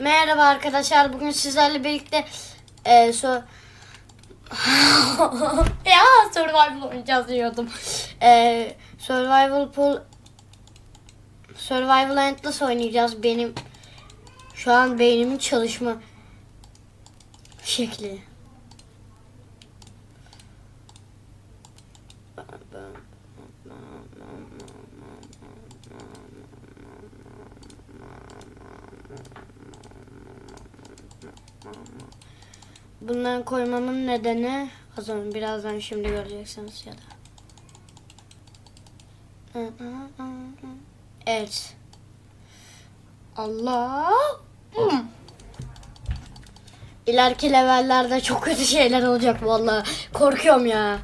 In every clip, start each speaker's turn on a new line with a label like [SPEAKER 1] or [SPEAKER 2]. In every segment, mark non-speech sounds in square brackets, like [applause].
[SPEAKER 1] Merhaba arkadaşlar. Bugün sizlerle birlikte e, so [laughs] ya survival oynayacağız diyordum. E, survival pool Survival Endless oynayacağız. Benim şu an beynimin çalışma şekli. Bunları koymamın nedeni o zaman birazdan şimdi göreceksiniz ya da. Evet. Allah. İleriki levellerde çok kötü şeyler olacak vallahi. Korkuyorum ya.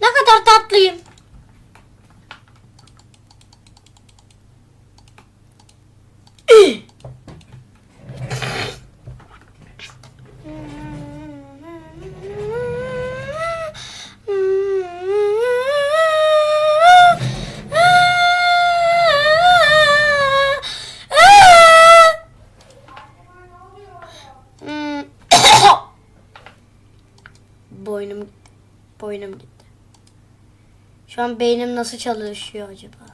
[SPEAKER 1] Ne kadar tatlıyım. boynum boynum gitti. Şu an beynim nasıl çalışıyor acaba?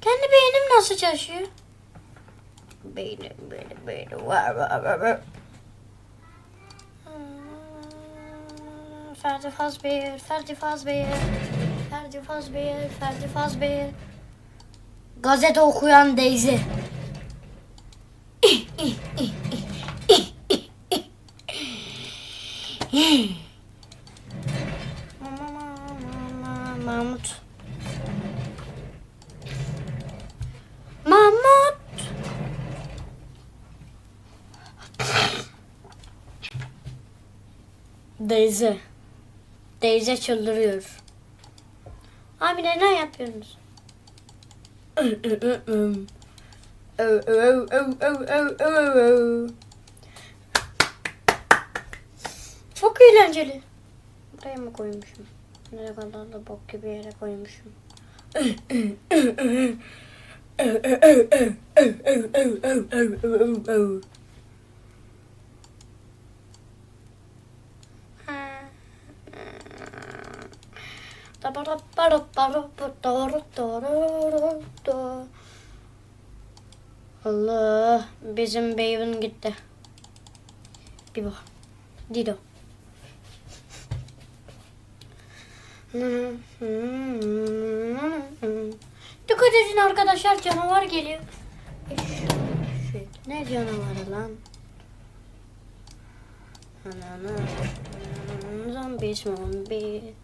[SPEAKER 1] Kendi beynim nasıl çalışıyor? Beynim, beynim, beynim. Var, var, var, var. Ferdi Fazbear, Ferdi Fazbear, Ferdi Fazbear, Ferdi Fazbear. Gazete okuyan Daisy. Daisy. Daisy çıldırıyor. Abi neden yapıyorsunuz? Çok eğlenceli. Buraya mı koymuşum? Ne kadar da bok gibi yere koymuşum. Allah bizim Baven gitti. Bir bak. Dido. Dikkat edin arkadaşlar canavar geliyor. Ne canavarı lan? Ananı. Zombi zombi.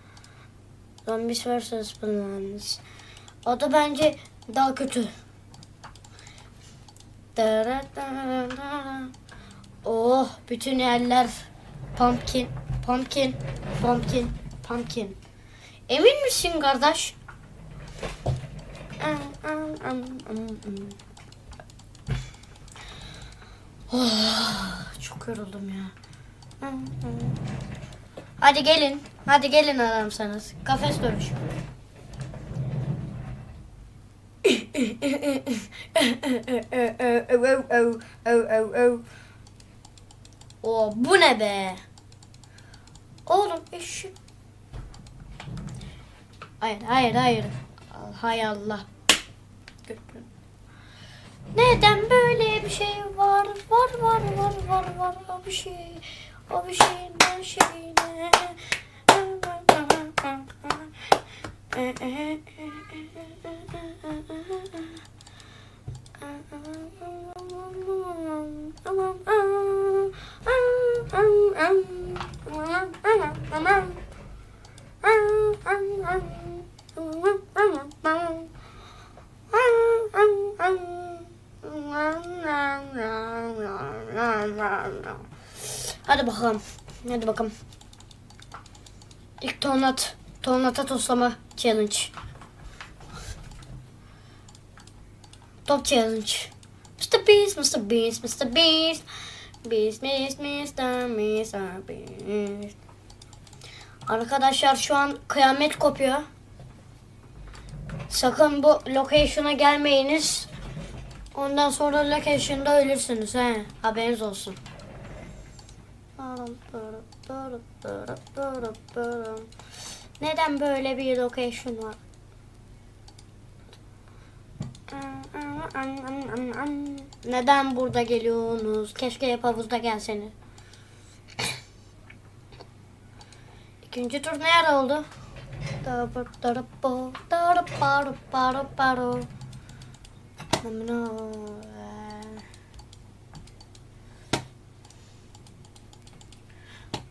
[SPEAKER 1] Zombies vs Plants. O da bence daha kötü. Oh bütün yerler pumpkin pumpkin pumpkin pumpkin. Emin misin kardeş? Oh, çok yoruldum ya. Hadi gelin. Hadi gelin adamsanız. Kafes dövüşü. o bu ne be? Oğlum eşek. Hayır hayır hayır. Hay Allah. Neden böyle bir şey var? Var var var var var o bir şey. O bir şeyden şeyine. Hadi bakalım. Hadi bakalım. İlk tonat. Tonata toslama challenge. Top challenge. Mr. Beast, Mr. Beast, Mr. Beast. Beast, Beast, Mr. Mr. Beast. Arkadaşlar şu an kıyamet kopuyor. Sakın bu location'a gelmeyiniz. Ondan sonra location'da ölürsünüz he. Haberiniz olsun. Neden böyle bir location var? Neden burada geliyorsunuz? Keşke hep havuzda gelseniz. İkinci tur ne ara oldu?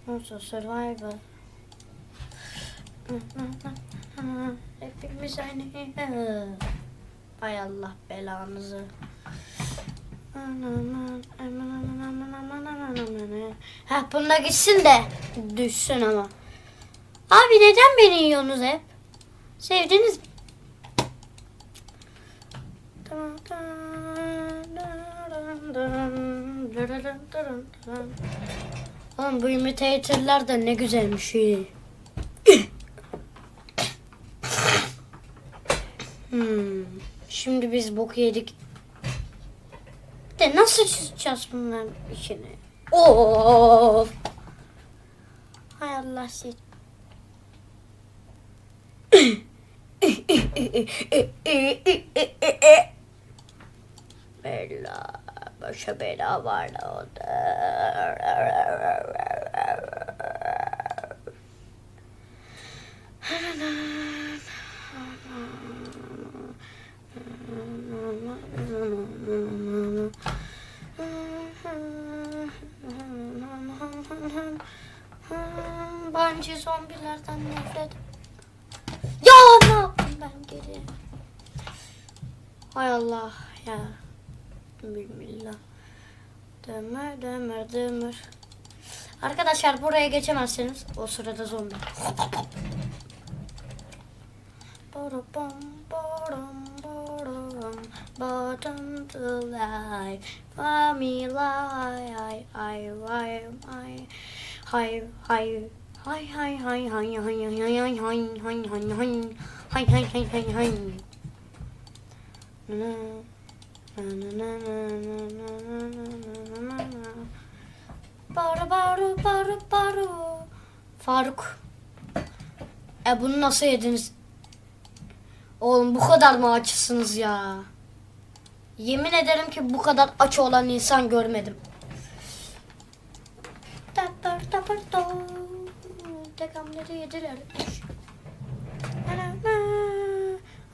[SPEAKER 1] Also survivor. Hepimiz aynı. Ay Allah belanızı. Ha bunda gitsin de düşsün ama. Abi neden beni yiyorsunuz hep? Sevdiniz mi? Oğlum bu imitatorlar da ne güzelmiş iyi. hmm. Şimdi biz bok yedik. De nasıl çıkacağız bunların içine? Of. Hay Allah siz. Bela, başa bela var orada. Bence zombilerden nefret. Ya ne yaptım ben geri? Hay Allah ya. Bismillah. Dömür dömür dömür. Arkadaşlar buraya geçemezseniz o sırada zombi. Ba-dum, ba-dum, Bottom to life, mommy lie, I, I, I, I, hi, hi, hi, hi, hi, hi, hi, hi. Na na na na na na na na na na. Baru baru baru baru. Faruk. E bunu nasıl yediniz? Oğlum bu kadar mı açsınız ya? Yemin ederim ki bu kadar aç olan insan görmedim. Tapar tapar to. Tek hamlede yediler.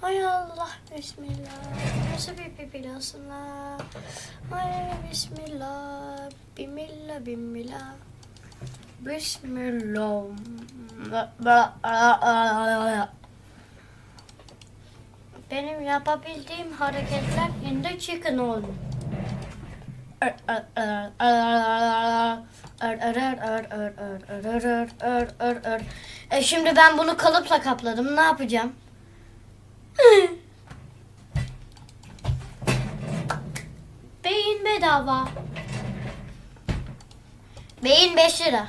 [SPEAKER 1] Ay Allah bismillah. Nasıl bir pipilasına? Ay bismillah. Bimilla bimilla. Bismillah. Benim yapabildiğim hareketler in the chicken oldu. E şimdi ben bunu kalıpla kapladım. Ne yapacağım? Beyin bedava. Beyin 5 lira.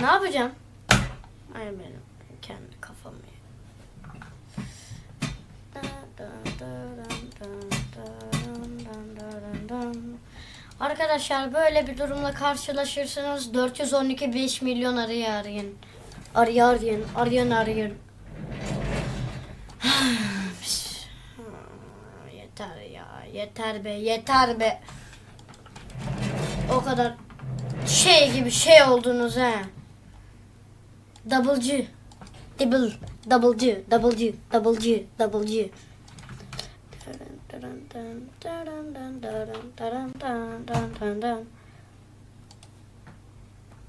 [SPEAKER 1] Ne yapacağım? Ay benim kendi kafamı. Arkadaşlar böyle bir durumla karşılaşırsanız 412 5 milyon arayı arayın. Arayı arayın, arayın arayın. [sighs] yeter ya, yeter be, yeter be. O kadar şey gibi şey oldunuz he. Double G. Double, double G, double G, double G, double G.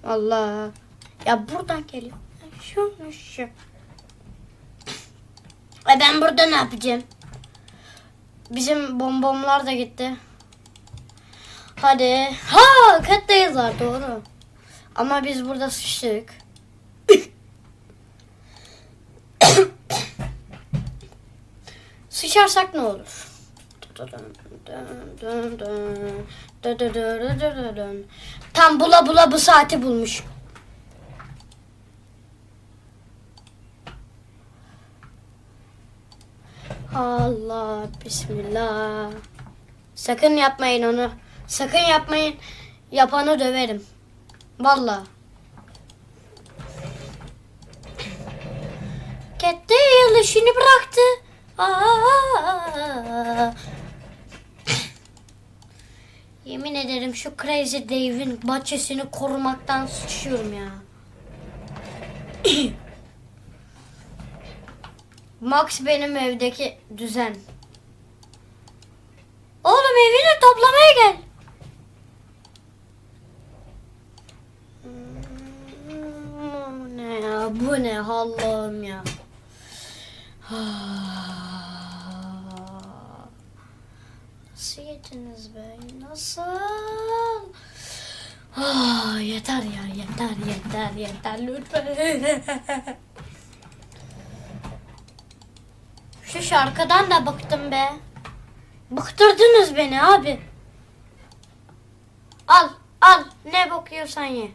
[SPEAKER 1] Allah. Ya buradan geliyor. Şu şu. E ben burada ne yapacağım? Bizim bombomlar da gitti. Hadi. Ha kattayızlar doğru. Ama biz burada sıçtık. Sıçarsak ne olur? Tam bula bula bu saati bulmuş. Allah bismillah. Sakın yapmayın onu. Sakın yapmayın. Yapanı döverim. Vallahi. Yıl işini bıraktı. Aa. Yemin ederim şu Crazy Dave'in bahçesini korumaktan sıçıyorum ya. [coughs] Max benim evdeki düzen. Oğlum evini toplamaya gel. Ne ya bu ne Allah'ım ya. Nasıl yediniz be? Nasıl? Ah, yeter ya yeter yeter yeter lütfen. Şu şarkıdan da bıktım be. Bıktırdınız beni abi. Al al ne bakıyorsan ye.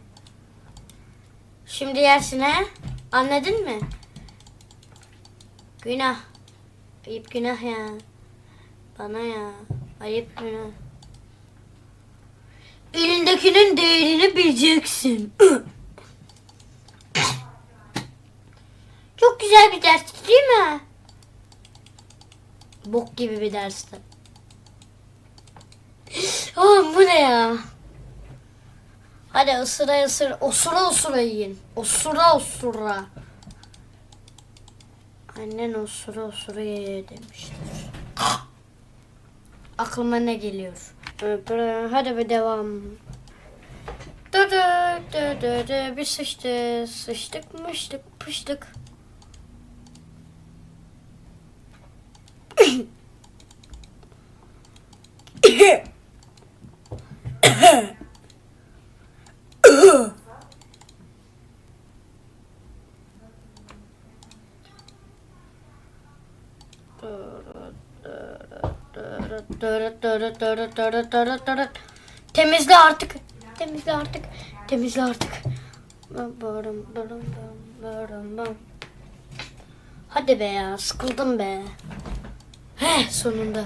[SPEAKER 1] Şimdi yersin he? Anladın mı? Günah. Ayıp günah ya. Bana ya. Ayıp günah. Elindekinin değerini bileceksin. Çok güzel bir ders değil mi? Bok gibi bir dersti. Oğlum bu ne ya? Hadi ısıra ısır, osura osura yiyin. Osura osura. Annen osura osura ye demiştir. Aklıma ne geliyor? Hadi bir devam. Dı dı dı dı dı bir sıçtı, sıçtık mıştık pıştık. [coughs] Temizle artık. Temizle artık. Temizle artık. Hadi be ya sıkıldım be. He sonunda.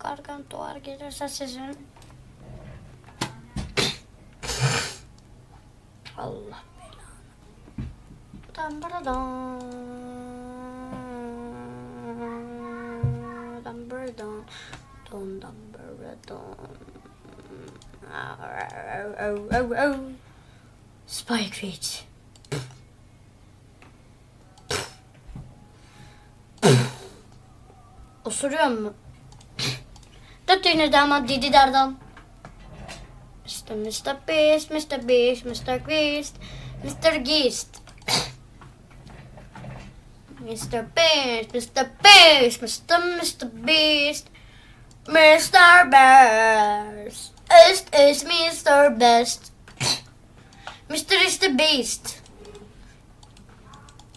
[SPEAKER 1] Gargantuar gelirse sizin. Allah. Dam bara dam. Dam bara dam. Don dam bara dam. Au, au, au, au. Spike Reach. Osuruyor mu? Yine damat Didi Dardan. Mr. Mr. Beast, Mr. Beast, Mr. Beast, Mr. Geist. Mr. Beast, Mr. Beast, Mr. Mr. Beast, Mr. Beast. Ist is Mr. Best. Mr. is the Beast.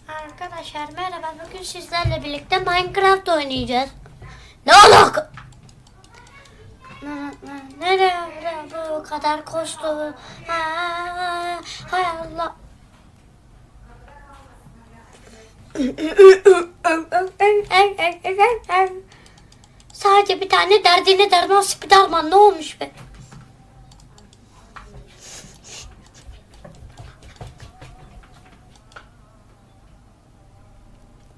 [SPEAKER 1] Arkadaşlar merhaba. Bugün sizlerle birlikte Minecraft oynayacağız. Ne alaka? Nereye bu kadar koştu? Ha, hay Allah. Sadece bir tane derdine derman spiderman ne olmuş be?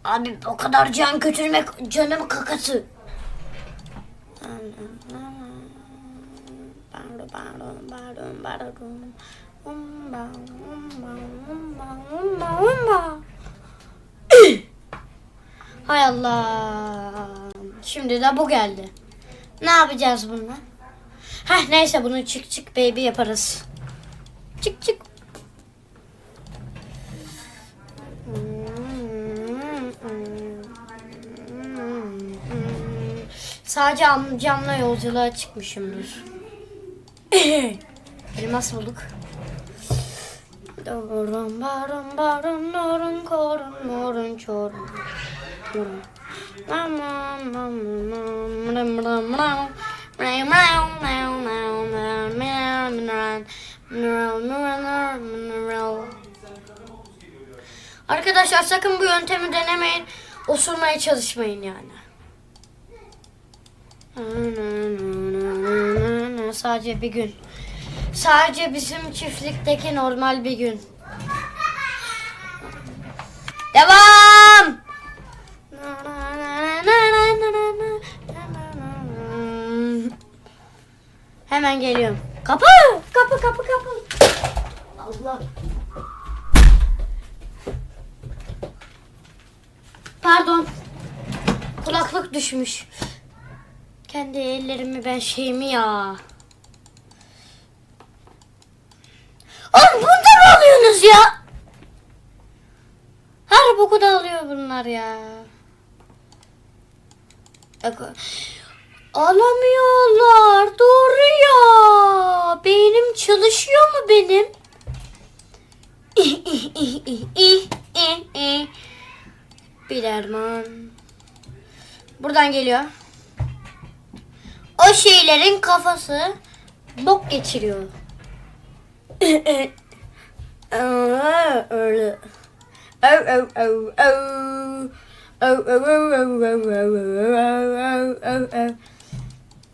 [SPEAKER 1] Abi o kadar can götürmek canım kakası. Hay Allah. Şimdi de bu geldi. Ne yapacağız bununla? Heh neyse bunu çık çık baby yaparız. Çık çık. Sadece amcamla yolculuğa çıkmışımdır. [coughs] Elmas bulduk. Doğrum barım barım norun korun morun çorun. Arkadaşlar sakın bu yöntemi denemeyin. Osurmaya çalışmayın yani. Sadece bir gün. Sadece bizim çiftlikteki normal bir gün. Devam. Hemen geliyorum. Kapı! Kapı kapı kapı. Allah. Pardon. Kulaklık düşmüş. Kendi ellerimi ben şeyimi ya. Oğlum bunda mı alıyorsunuz ya? Her boku da alıyor bunlar ya. Eko- Alamıyorlar. Doğru ya. Beynim çalışıyor mu benim? Bir derman. Buradan geliyor. O şeylerin kafası bok geçiriyor. Öyle.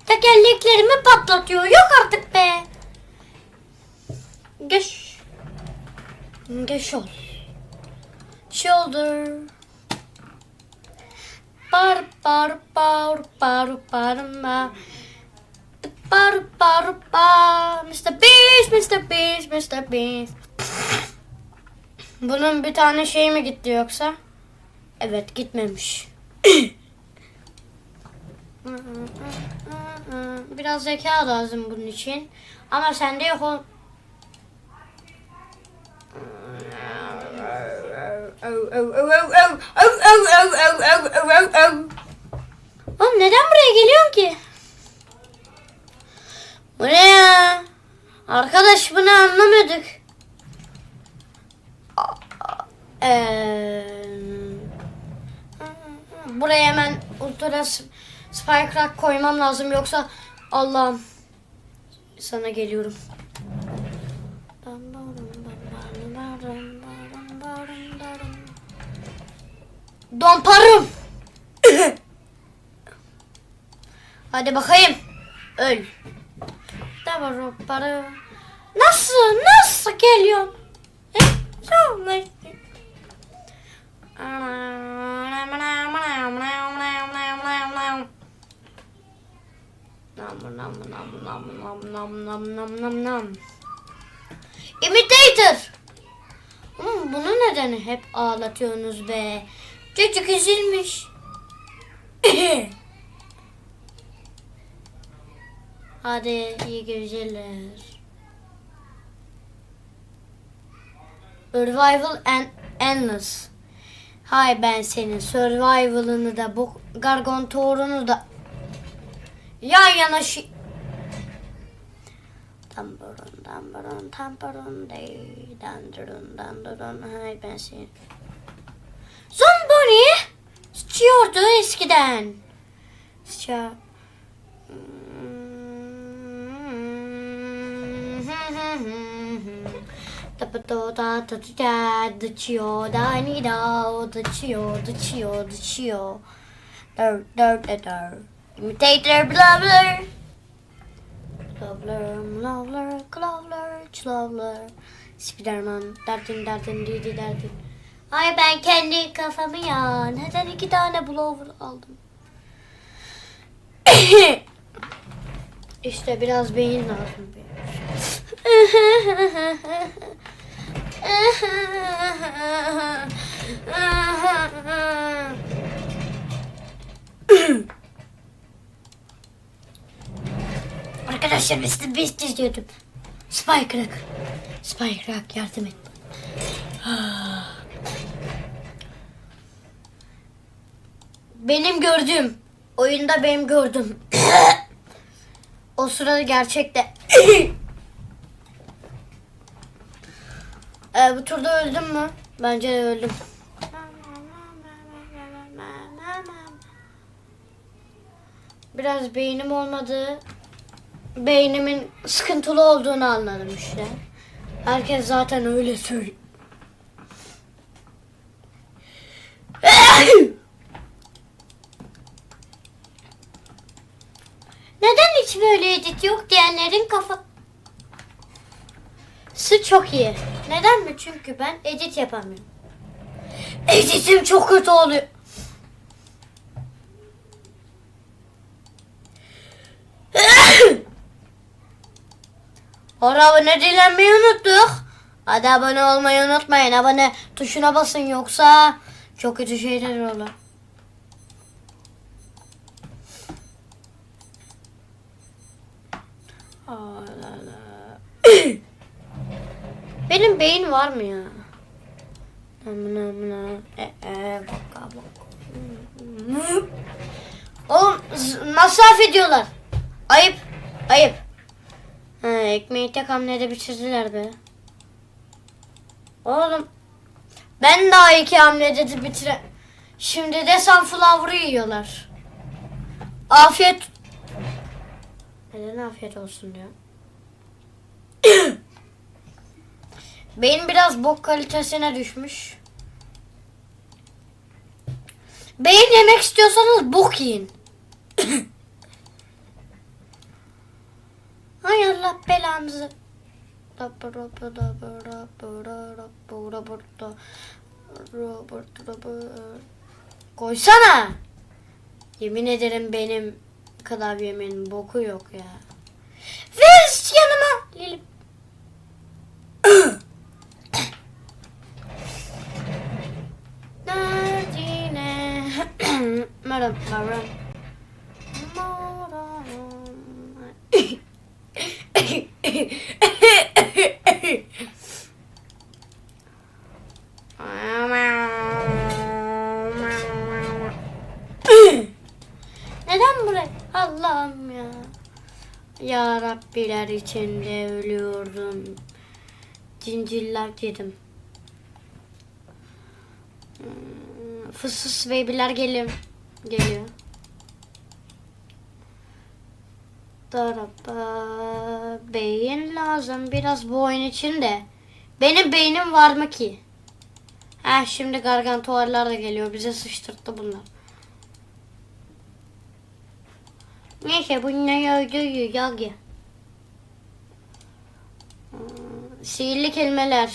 [SPEAKER 1] Tekerleklerimi patlatıyor. Yok artık be. Geç. Geç ol. Shoulder. Par par par par par ma. Par par par. Mr. Beast, Mr. Beast, Mr. Beast. Bunun bir tane şey mi gitti yoksa? Evet gitmemiş. [clears throat] [laughs] Biraz zeka lazım bunun için. Ama sende yok o. Oğlum neden buraya geliyorsun ki? Bu ne ya? Arkadaş bunu anlamadık. Ee, buraya hemen ultra spike rock koymam lazım yoksa Allah'ım sana geliyorum. Domparım. [coughs] Hadi bakayım. Öl. Nasıl? Nasıl geliyorsun? E, çok nasıl? Nam nam nam nam nam nam nam nam nam. Imitator. Bunu neden hep ağlatıyorsunuz be? Çocuk üzülmüş. [coughs] Hadi iyi geceler. Survival and Endless. Hay ben senin survival'ını da bu gargontorunu da Yan yana şi... Tamburun, tamburun, tamburun dey. Dandurun, dandurun. Hay ben seni... Zomboni sıçıyordu eskiden. Sıçıyor. Tapatoda tatıca dıçıyor dani da o dıçıyor dıçıyor dıçıyor. Dört dört dört. Imitator Blobler. Blobler, Blobler, Globler, Globler. Spiderman, derdin derdin didi derdin. Ay ben kendi kafamı ya. Neden iki tane blower aldım? işte biraz beyin lazım. Benim. Arkadaşlar Mr. Beast izliyordum. Spike Rock. Spike Rock yardım et. Benim gördüğüm. Oyunda benim gördüm. o sırada gerçekte. Ee, bu turda öldüm mü? Bence de öldüm. Biraz beynim olmadı. Beynimin sıkıntılı olduğunu anladım işte. Herkes zaten öyle söylüyor. Neden hiç böyle edit yok diyenlerin kafa... Sı çok iyi. Neden mi? Çünkü ben edit yapamıyorum. Editim çok kötü oluyor. [laughs] Orada abone dilenmeyi unuttuk. Hadi abone olmayı unutmayın. Abone tuşuna basın yoksa çok kötü şeyler olur. [coughs] Benim beyin var mı ya? Amına amına. E, e. Oğlum masraf ediyorlar. Ayıp. Ayıp. Ekmeği tek hamlede bitirdiler be. Oğlum. Ben daha iki hamlede de bitire. Şimdi de sunflower'ı yiyorlar. Afiyet. Neden afiyet olsun diyor. [coughs] Beyin biraz bok kalitesine düşmüş. Beyin yemek istiyorsanız bok yiyin. [coughs] Hay Allah belanızı. Koysana. Yemin ederim benim klavyemin boku yok ya. Ver yanıma. Lili. [coughs] Nadine. [coughs] Merhaba. Neden buraya? Allah'ım ya. Ya Rabbiler içinde ölüyorum. Cinciller yedim. Hmm, Fısıs baby'ler geliyor. Geliyor. Daraba beyin lazım biraz bu oyun için de. Benim beynim var mı ki? Ha şimdi gargantuarlar da geliyor. Bize sıçtırttı bunlar. Neyse bu ne öldürüyor yagi. Hmm, Sihirli kelimeler.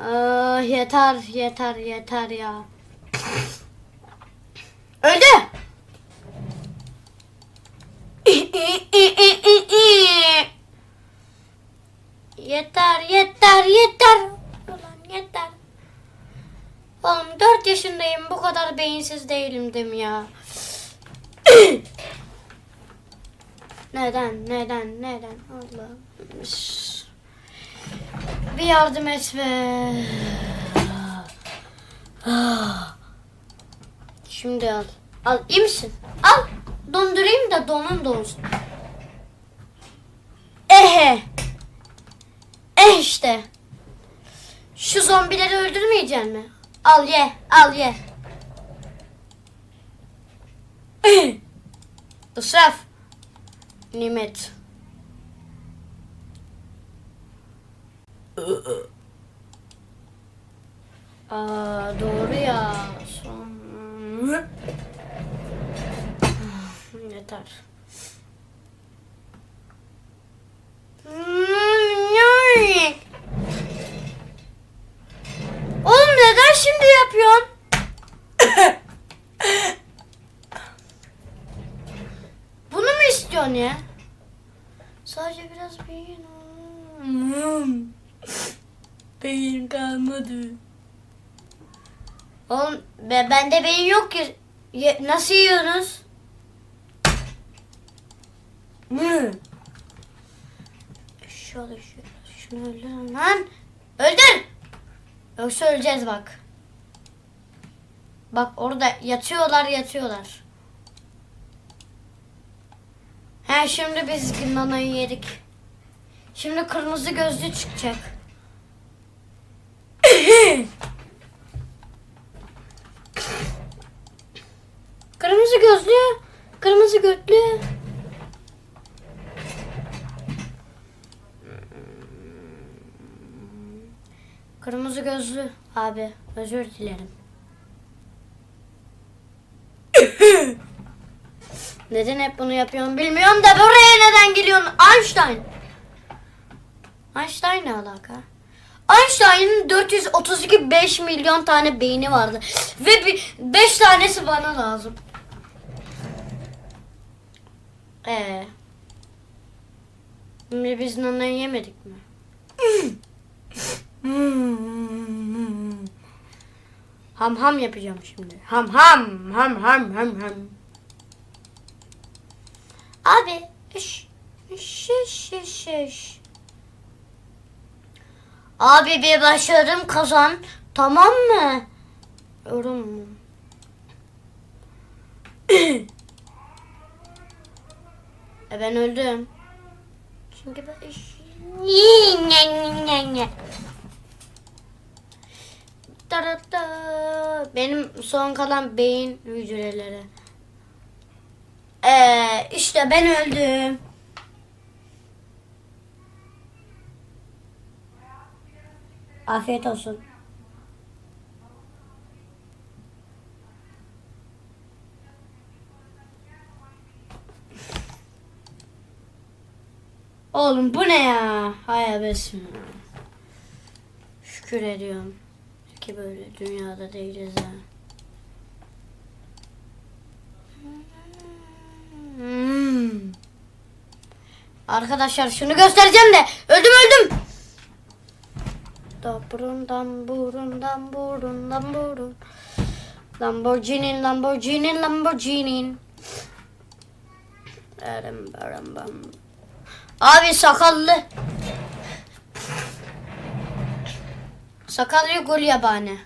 [SPEAKER 1] Ah, yeter yeter yeter ya. Öldü. Yeter yeter yeter. Ulan yeter. Oğlum 4 yaşındayım bu kadar beyinsiz değilim dem ya. neden neden neden Allah'ım. Bir yardım et be. Şimdi al. Al iyi misin? Al. Dondurayım da donun donsun. Ehe. Eh işte. Şu zombileri öldürmeyeceksin mi? Al ye. Al ye. [clears throat] Israf. Nimet. Aa, doğru ya. Son... Yeter. Oğlum neden şimdi yapıyorsun? [laughs] Bunu mu istiyorsun ya? Sadece biraz beyin. [laughs] Beyin kalmadı. Oğlum be, bende beyin yok ki. Ye- nasıl yiyorsunuz? Şöyle şöyle öldürün lan. Öldür. Yoksa öleceğiz bak. Bak orada yatıyorlar yatıyorlar. He şimdi biz nanayı yedik. Şimdi kırmızı gözlü çıkacak. [coughs] kırmızı gözlü. Kırmızı gözlü. Kırmızı gözlü abi özür dilerim. Neden hep bunu yapıyorum bilmiyorum da buraya neden geliyorsun Einstein? Einstein ne alaka? Einstein'ın 432 5 milyon tane beyni vardı ve 5 tanesi bana lazım. Ee. Şimdi biz nanayı yemedik mi? Ham ham yapacağım şimdi. Ham ham ham ham ham ham. Abi şş şş şş şş. Abi bir başarım kazan. Tamam mı? Yorum e ben öldüm. Çünkü ben... Benim son kalan beyin hücreleri. Ee, işte ben öldüm. Afiyet olsun. Oğlum bu ne ya? Hay bismillah. Şükür ediyorum. Ki böyle dünyada değiliz ha. Hmm. Arkadaşlar şunu göstereceğim de öldüm öldüm. Da burundan burundan burundan burun. Lamborghini Lamborghini Lamborghini. Erim, erim, bam. Abi sakallı. Sakallı gol yabani.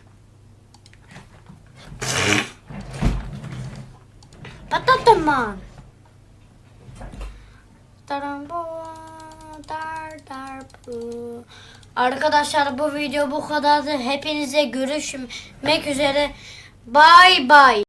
[SPEAKER 1] Arkadaşlar bu video bu kadardı. Hepinize görüşmek üzere. Bye bye.